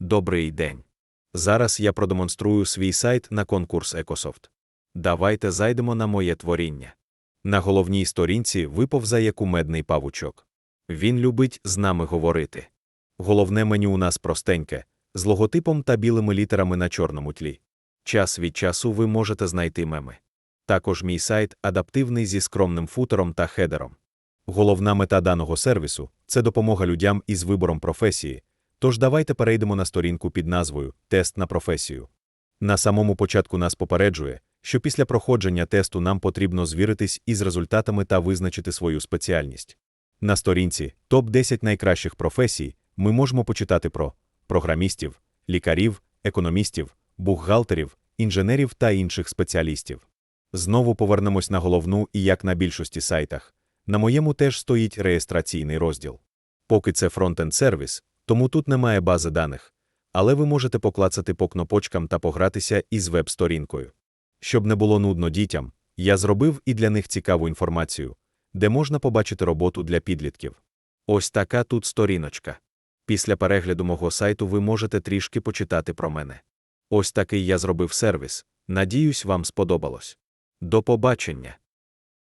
Добрий день. Зараз я продемонструю свій сайт на конкурс Екософт. Давайте зайдемо на моє творіння. На головній сторінці виповзає кумедний павучок. Він любить з нами говорити. Головне меню у нас простеньке, з логотипом та білими літерами на чорному тлі. Час від часу ви можете знайти меми. Також мій сайт адаптивний зі скромним футером та хедером. Головна мета даного сервісу це допомога людям із вибором професії. Тож давайте перейдемо на сторінку під назвою Тест на професію. На самому початку нас попереджує, що після проходження тесту нам потрібно звіритись із результатами та визначити свою спеціальність. На сторінці топ 10 найкращих професій ми можемо почитати про програмістів, лікарів, економістів, бухгалтерів, інженерів та інших спеціалістів. Знову повернемось на головну і як на більшості сайтах. На моєму теж стоїть реєстраційний розділ. Поки це фронтенд сервіс, тому тут немає бази даних, але ви можете поклацати по кнопочкам та погратися із веб-сторінкою. Щоб не було нудно дітям, я зробив і для них цікаву інформацію, де можна побачити роботу для підлітків. Ось така тут сторіночка. Після перегляду мого сайту ви можете трішки почитати про мене. Ось такий я зробив сервіс. Надіюсь, вам сподобалось. До побачення!